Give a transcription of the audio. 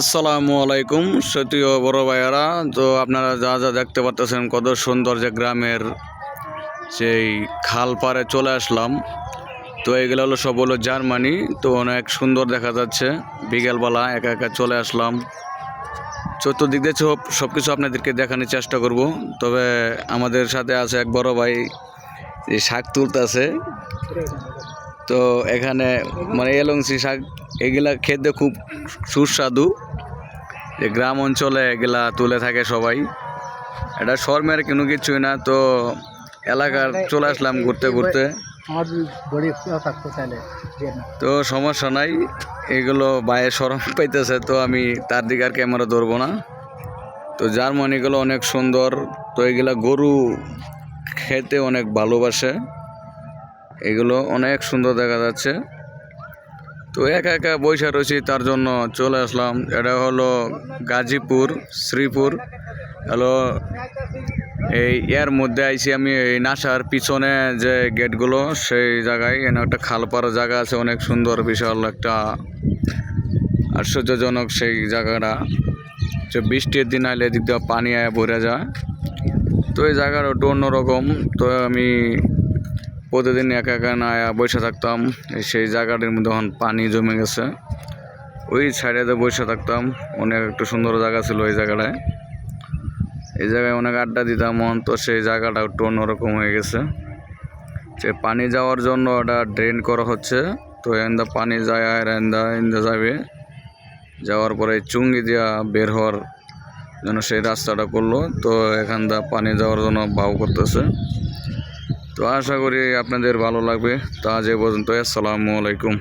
আসসালামু আলাইকুম, সতীয় বড় ভাইয়ারা। তো আপনারা যা যা দেখতে পাচ্ছেন কত সুন্দর যে গ্রামের সেই খাল পাড়ে চলে আসলাম। তো এগুলো হলো সব হলো জার্মানি। তো অনেক সুন্দর দেখা যাচ্ছে, বিকেলবেলা একা একা চলে আসলাম। চতুর্দিক দিয়ে সব সব কিছু আপনাদেরকে দেখানোর চেষ্টা করব। তবে আমাদের সাথে আছে এক বড় ভাই, যে শাক তুলতেছে। তো এখানে মানে এলংসি শাক, এগুলা খেতে খুব সুস্বাদু। যে গ্রাম অঞ্চলে এগুলা তুলে থাকে সবাই। এটা শর্মের কোনো কিছুই না তো এলাকার চলে আসলাম ঘুরতে ঘুরতে। তো সমস্যা নাই এগুলো বাইরে সরম পাইতেছে তো আমি তার দিকে আর ক্যামেরা ধরবো না। তো জার্মানিগুলো অনেক সুন্দর তো এগুলা গরু খেতে অনেক ভালোবাসে। এগুলো অনেক সুন্দর দেখা যাচ্ছে। তো একা একা বৈশা রয়েছি, তার জন্য চলে আসলাম। এটা হলো গাজীপুর, শ্রীপুর। হলো এই এর মধ্যে আইছি আমি, এই নাসার পিছনে যে গেটগুলো, সেই জায়গায়। এখানে একটা খালপাড়া জায়গা আছে, অনেক সুন্দর, বিশাল একটা আশ্চর্যজনক সেই জায়গাটা। যে বৃষ্টির দিন আইলে এদিক দিয়ে পানি আয়া ভরে যায়। তো এই জায়গাটা একটু অন্যরকম। তো আমি প্রতিদিন একা একা না আয়া বসে থাকতাম সেই জায়গাটির মধ্যে এখন পানি জমে গেছে। ওই সাইডে বসে থাকতাম, অনেক একটু সুন্দর জায়গা ছিল ওই জায়গাটায়। এই জায়গায় অনেক আড্ডা দিতাম মন তো সেই জায়গাটা একটু অন্যরকম হয়ে গেছে। যে পানি যাওয়ার জন্য ওটা ড্রেন করা হচ্ছে, তো এন্দা পানি যায় আর এন্দা এন্দা যাবে। যাওয়ার পরে চুঙ্গি দিয়া বের হওয়ার জন্য সেই রাস্তাটা করল, তো এখান দা পানি যাওয়ার জন্য বাউ করতেছে। তো আশা করি আপনাদের ভালো লাগবে। তা আজ এ পর্যন্ত আসসালামু আলাইকুম।